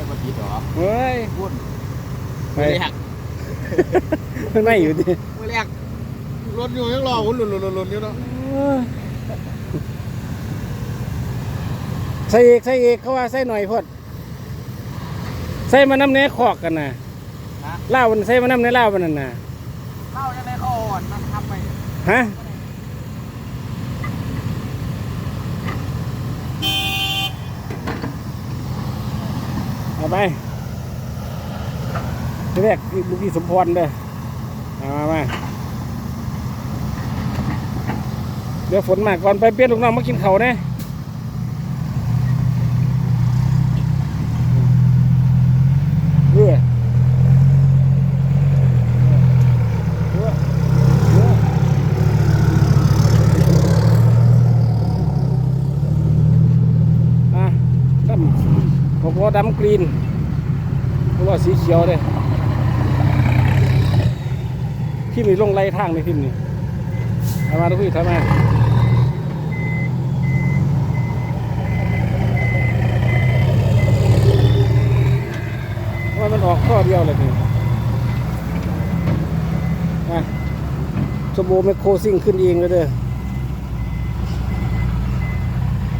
อยมาติดเหรอเฮ้ยพุ่นไปมือแรกข้างในอยู่ดิมือแรกรถอยู่ยังรอหุ่นหลุนหลุนหลุนหลุนอยู่เนาะใส่อีกใส่อีกเขาว่าใส่หน่อยพอดใส่มาน้ำเนื้อขอกกันนะฮะเล่ามันใส่มาน้ำเนื้อเล่ามันนั่นน่ะเล่าจะได้เขาอ่อนมันทำไปฮะเอา ไปทีแรกลูกพี่สมพรเด้อมามามาเดี๋ยวฝนมาก่อนไปเปลี่ยนลูกน้องมากินเขาเนี่ยเออเออเอออะดำผมว่า ดำกรีนผมว่าสีเขียวเลยพิมพ์นี่ลงไรทางในพิมพ์นี่ทำมาทุกพี่ทำมาว่ามันออกข้อเดียวเลยนี่อะสบู่ไมโครซิ่งขึ้นเองเลยเด้อ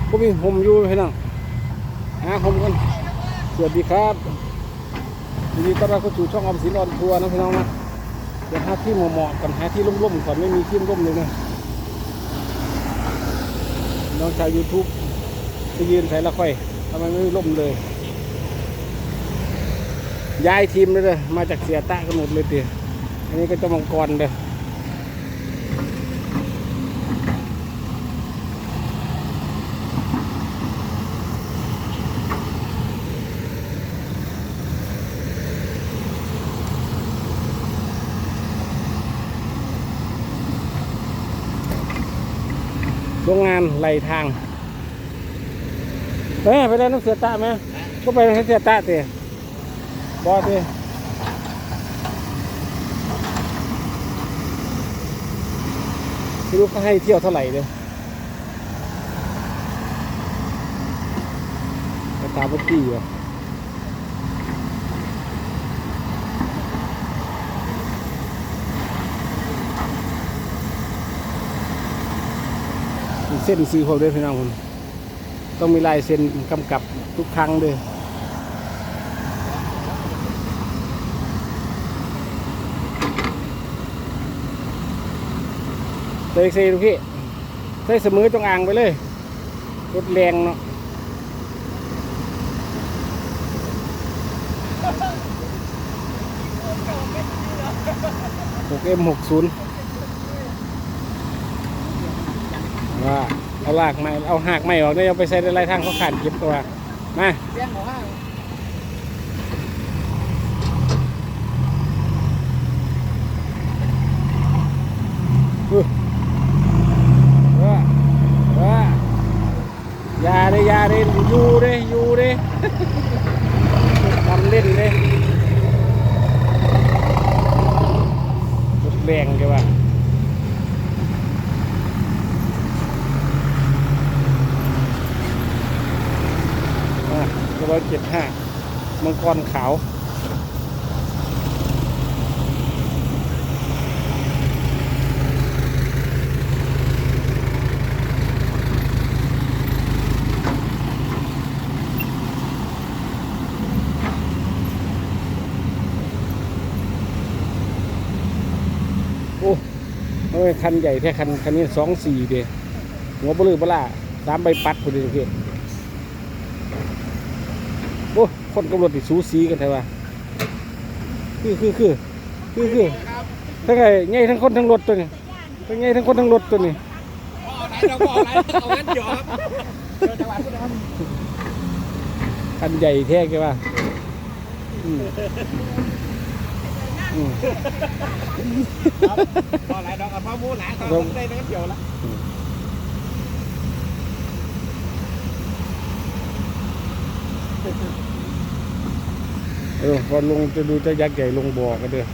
ก็มีผมอยู่พี่น้องหาผมกัน สวัสดีครับยินดีต้อนรับเข้าสู่ช่องออมสินออนทัวร์นะพี่น้องนะเดี๋ยวหาที่เหมาะๆกันหาที่ร่มๆก่อนไม่มีที่ร่มเลยนะน้องชาวยูทูบไปยืนใส่ละค่อยทำไมไม่ร่มเลย ย้ายทีมเลยเด้อมาจากเสียตะกันหมดเลยเตี๋ยอันนี้ก็จะมังกรเด้อานไหลทางเฮ้ยไปได้น้ำเสียตะไหมก็ไปน้องเสียตะเตะบอสดิไม่รู้เขาให้เที่ยวเท่าไหร่เลยไปตามพุตี้อยู่มี เส้นสีพวกด้วยพี่น้องคุณต้องมีลายเซ็นกำกับทุกครั้งด้วยเตยซีลูกพี่ใส่เสมอจงอ่างไปเลยรถแรงเนาะหกเอ็มหกศูนย์ ว่าเอาลากไม้เอาหากไม้ออกได้เอาไปใส่ในไรทางเขาขาดเก็บตัวมาเลี้ยงของห้างเออเออเอออย่าเลยอย่าเลยอยู่เลยอยู่เลยทำเล่นเลยรถแรงใช่ป่ะร้อย เจ็ดห้ามังกรขาวโอ้เอ้ยคันใหญ่แค่คันคันนี้สองสี่เดียหัวบลือบล่าสามใบปัดพอดีพี่อ้ คนกำลังติดสูสีกันใช่ปะคือคือคือคือคือทั้งไงไงทั้งคนทั้งรถตัวนี้ทั้งไงทั้งคนทั้งรถตัวนี้เอาไหนเราบอกอะไรเอางั้นเดี๋ยวครับเดี๋ยวจังหวะคุณทคันใหญ่แท้แกว่าอืมอืมำครับบอกอะไรดอกกับพ่อมูหลานตอนผมได้งั้นเดี๋ยวละ เออพอลงจะดูจะยักษ์ใหญ่ลงบ่อกันเด้อ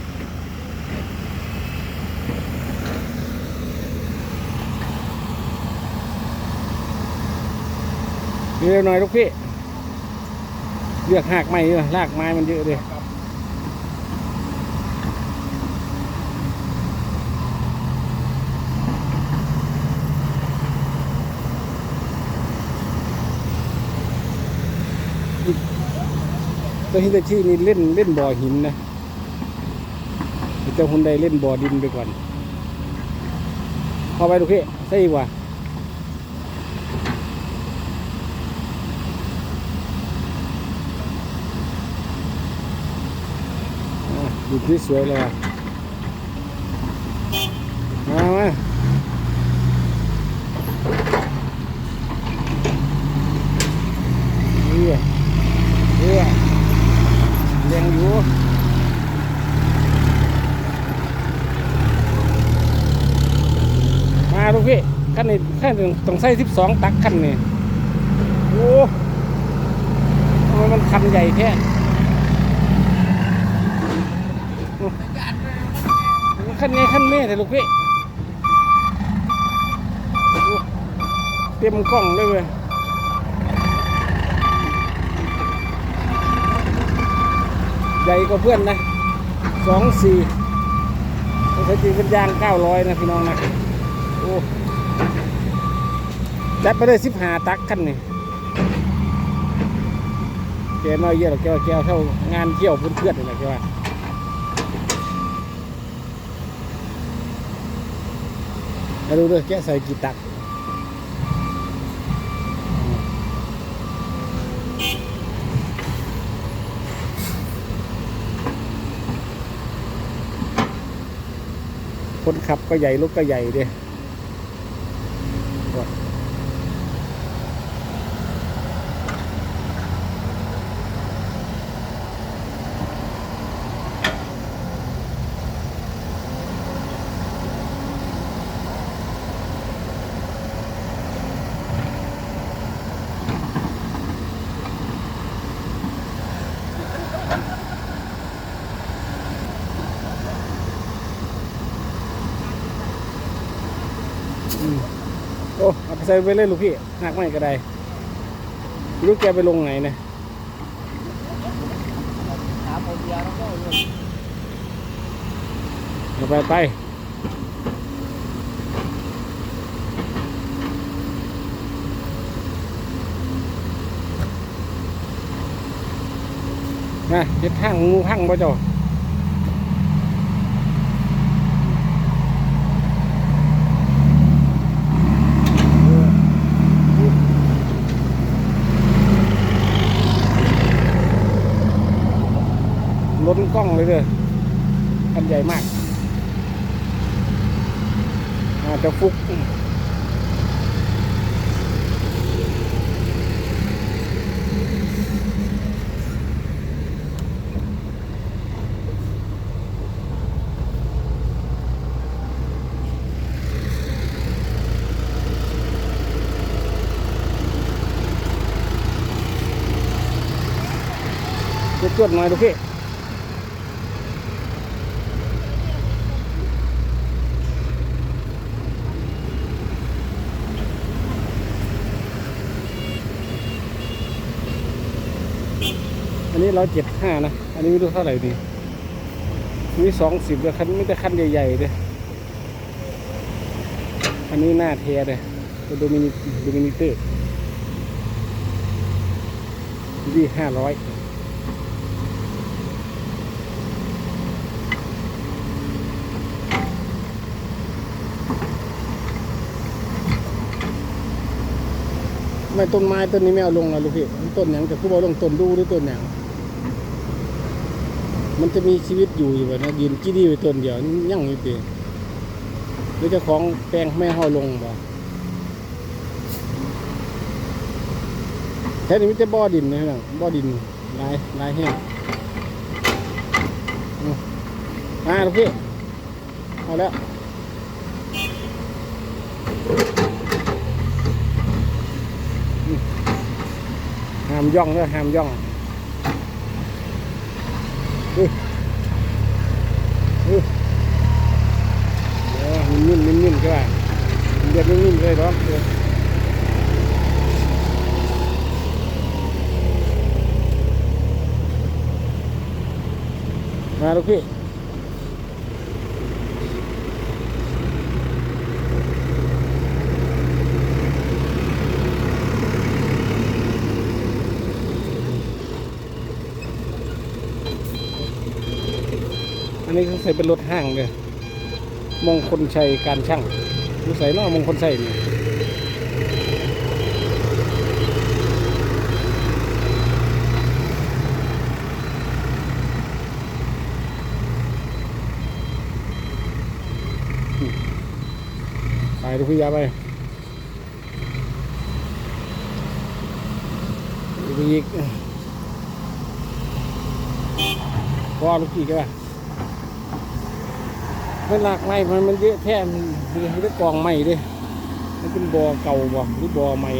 เร็วหน่อยลูกพี่เลือกหากไม้เยอะรากไม้มันเยอะเลย ตัวฮิตาชินี่เล่นเล่นบ่อหินนะเจ้าฮุนใดเล่นบ่อดินไปก่อนเข้าไปดูพี่ใช่ว่าอะดูที่สวยเลยอะมามาเรือเรือแรงอยู่มาลูกพี่ ขั้นนี้ขั้นหนึ่งต้องใส่สิบสองตักขั้นนี่โอ้ทำไมมันคันใหญ่แท้ขั้นนี้ขั้นแม่แต่ลูกพี่เต็มกล้องเลยเว้ยใหญ่กว่าเพื่อนนะสองสี่ถ้จริงเป็นยางเก้าร้อยนะพี่น้องนะโอ้ จัดไปได้สิบหาตักขั้นนี่แกน้อยเยอะหรอกแกว่าแกเอาเท่างานเที่ยวเพื่อนๆนี่แหละแกว่ามาดูด้วยแกใส่กี่ตักคนขับก็ใหญ่รถก็ใหญ่เด้ โอ้เอาไปใส่ไปเลยลูกพี่หักไม่ก็ได้ไม่รู้แกไปลงไหนเนี่ยไปไปนะเจ็ดห้างงูพังป่ะจ้ะ กล้องเลยเด้อคันใหญ่มากอาจจะฟุกจวดๆหน่อยดูพี่ นี้ร้อยเจ็ดห้านะ อันนี้ไม่รู้เท่าไหร่ดีนี่สองสิบเลยคันไม่แต่คันใหญ่ๆเลยอันนี้หน้าเทียเลยตัวโดมินิโดมินิเตอร์ดีห้าร้อยไม่ต้นไม้ต้นนี้ไม่เอาลงนะลูกพี่ต้นอย่างแต่ผู้บอกลงต้นดูหรือต้นอย่าง มันจะมีชีวิตอยู่อยู่แบบนะยืนจี้ดีไว้ต้นเดียวยั่งอยู่ตีหรือเจ้าของแปลงไม่ห้อลงบ่แค่นี้มันจะบ่อดินนะบ่อดินลายลายแห้งมาลูกพี่เอาแล้วหามย่องด้วยหามย่อง mình nhìn nhìn nhìn các bạn mình đẹp nhìn nhìn cái đó. Nào quý vị นี้เขาใส่เป็นรถห้างเลยมงคลชัยการช่างดูใส่เนอกมงคลชัยนี่ไปลูกพี่ยาไปดูอีกพอลูกพี่ก็ว่าเป็นหลากไม้มันมันเยอะแท้มันมีได้กองไม้ดิมันเป็นบ่อเก่าบ่หรือบ่อใหม่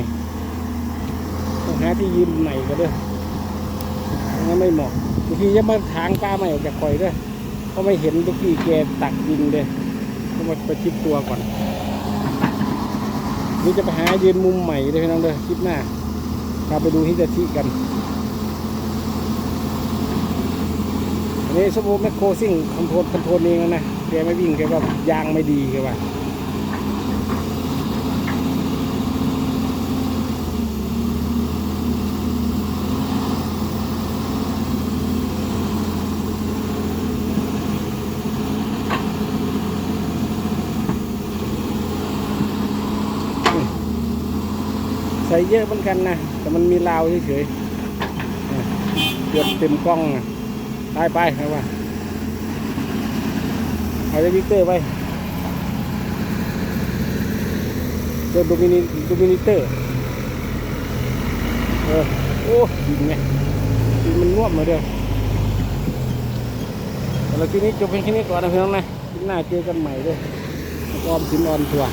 ต้องหาที่ยืนใหม่ก็ด้องั้นไม่เหมาะบางทีจะมาถางปลาใหม่ออกจากข่อยด้อเพราะไม่เห็นลูกพี่แกตักดินเด้อต้องมาประชิดตัวก่อนนี่จะไปหายืนมุมใหม่เลยพี่น้องเด้อคลิปหน้าพาไปดูที่จะที่กันอันนี้สมมติแมคโครซิ่งคอนโทรลคอนโทรลเองนะ แกไม่วิ่งแกก็ยางไม่ดีแกว่าใส่เยอะเหมือนกันนะ แต่มันมีราวเฉยๆเกือบเต็มกล้องนะตายไปครับว่า เอาได้วิกเตอร์ไปเจอโดมินิโดมินิเตอร์เออโอ้ดินไงดินมันน่วมมาเด้อแต่ละทีนี้จบเพียงแค่นี้ก่อนนะเพี่น้องนะคลิปหน้าเจอกันใหม่เด้วยแล้วก็ออมสินออนทัวร์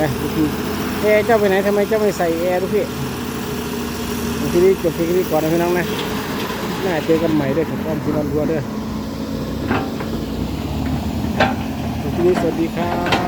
นะทุกทีแอร์เจ้าไปไหนทำไมเจ้าไม่ใส่แอร์ทุกพี่ทีนี้จบเพียงแค่นี้ก่อนนะเพี่น้องนะหน้าเจอกันใหม่เด้วยกับออมสินออนทัวร์เด้อที นี้สวัสดีครับ